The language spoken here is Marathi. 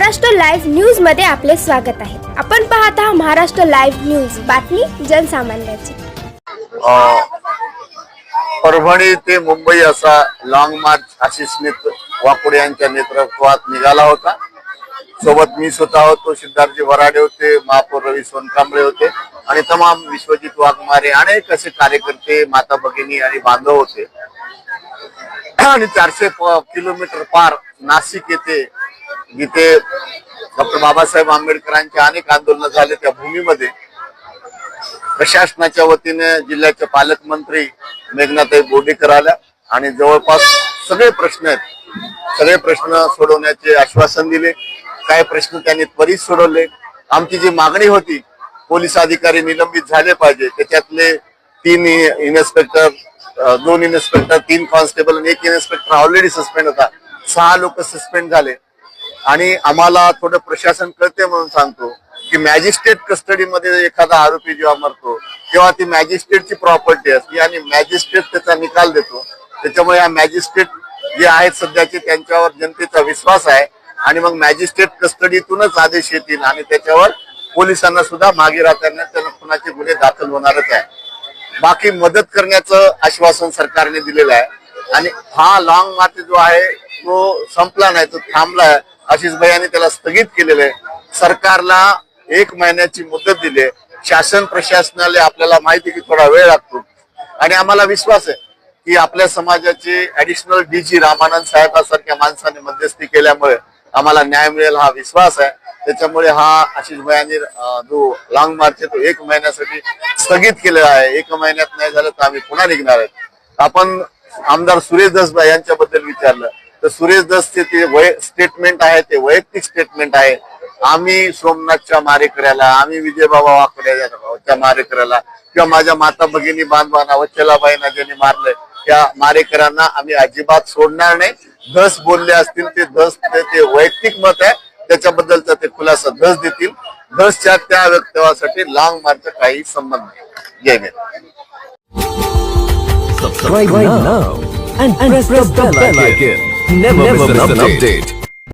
महाराष्ट्र लाईव्ह न्यूजमध्ये आपले स्वागत आहे. आपण पाहत आहात महाराष्ट्र लाईव्ह न्यूज. बातमी जनसामान्याची. परभणी ते मुंबई असा लॉंग मार्च आशिष स्मित वाकुडे यांच्या नेतृत्वात निघाला होता. सोबत मी स्वतः होतो सिद्धार्थजी वराडे होते महापौर रवी सोनकांबळे होते आणि तमाम विश्वजित वाघमारे अनेक असे कार्यकर्ते माता भगिनी आणि बांधव होते. आणि चारशे किलोमीटर पार नाशिक येथे जिथे डॉक्टर बाबासाहेब आंबेडकरांचे अनेक आंदोलन झाले त्या भूमीमध्ये प्रशासनाच्या वतीने जिल्ह्याचे पालकमंत्री मेघनाथाई बोर्डीकर आल्या आणि जवळपास सगळे प्रश्न आहेत. सगळे प्रश्न सोडवण्याचे आश्वासन दिले. काही प्रश्न त्यांनी त्वरित सोडवले. आमची जी मागणी होती पोलीस अधिकारी निलंबित झाले पाहिजे. त्याच्यातले तीन इन्स्पेक्टर दोन इन्स्पेक्टर तीन कॉन्स्टेबल आणि एक इन्स्पेक्टर ऑलरेडी सस्पेंड होता. सहा लोक सस्पेंड झाले. आणि आम्हाला थोडं प्रशासन कळते म्हणून सांगतो की मॅजिस्ट्रेट कस्टडीमध्ये एखादा आरोपी जेव्हा मरतो तेव्हा ती मॅजिस्ट्रेटची प्रॉपर्टी असते. आणि मॅजिस्ट्रेट त्याचा निकाल देतो. त्याच्यामुळे या मॅजिस्ट्रेट जे आहेत सध्याचे त्यांच्यावर जनतेचा विश्वास आहे. आणि मग मॅजिस्ट्रेट कस्टडीतूनच आदेश येतील आणि त्याच्यावर पोलिसांना सुद्धा मागे राहताना त्यांना कुणाचे गुन्हे दाखल होणारच आहे. बाकी मदत करण्याचं आश्वासन सरकारने दिलेलं आहे. आणि हा लॉंग मार्च जो आहे तो संपला नाही तो थांबलाय आशिष भैयाने त्याला स्थगित केलेलं आहे. सरकारला एक महिन्याची मुदत दिली आहे. शासन प्रशासनाला आपल्याला माहिती की थोडा वेळ लागतो. आणि आम्हाला विश्वास आहे की आपल्या समाजाचे ऍडिशनल डीजी रामानंद साहेबांसारख्या माणसाने मध्यस्थी केल्यामुळे आम्हाला न्याय मिळेल हा विश्वास आहे. त्याच्यामुळे हा आशिष भयाने जो लॉंग मार्च आहे तो एक महिन्यासाठी स्थगित केलेला आहे. एक महिन्यात नाही झालं तर आम्ही पुन्हा निघणार आहेत. आपण आमदार सुरेश दसबा यांच्याबद्दल विचारलं. तर सुरेश दसचे ते वय स्टेटमेंट आहे ते वैयक्तिक स्टेटमेंट आहे. आम्ही सोमनाथच्या मारेकऱ्याला आम्ही विजयबाबा वाकड्याच्या मारेकऱ्याला किंवा माझ्या माता भगिनी बांधवांना वच्छलाबाईंना ज्यांनी मारलंय त्या मारेकऱ्यांना आम्ही अजिबात सोडणार नाही. धस बोलले असतील ते धस ते वैयक्तिक मत आहे. त्याच्याबद्दलचा ते खुलासा धस देतील. धसच्या त्या व्यक्तवासाठी लॉंग मार्च काही संबंध नाही. जय Hind. And, press, the bell icon. Never, miss an update.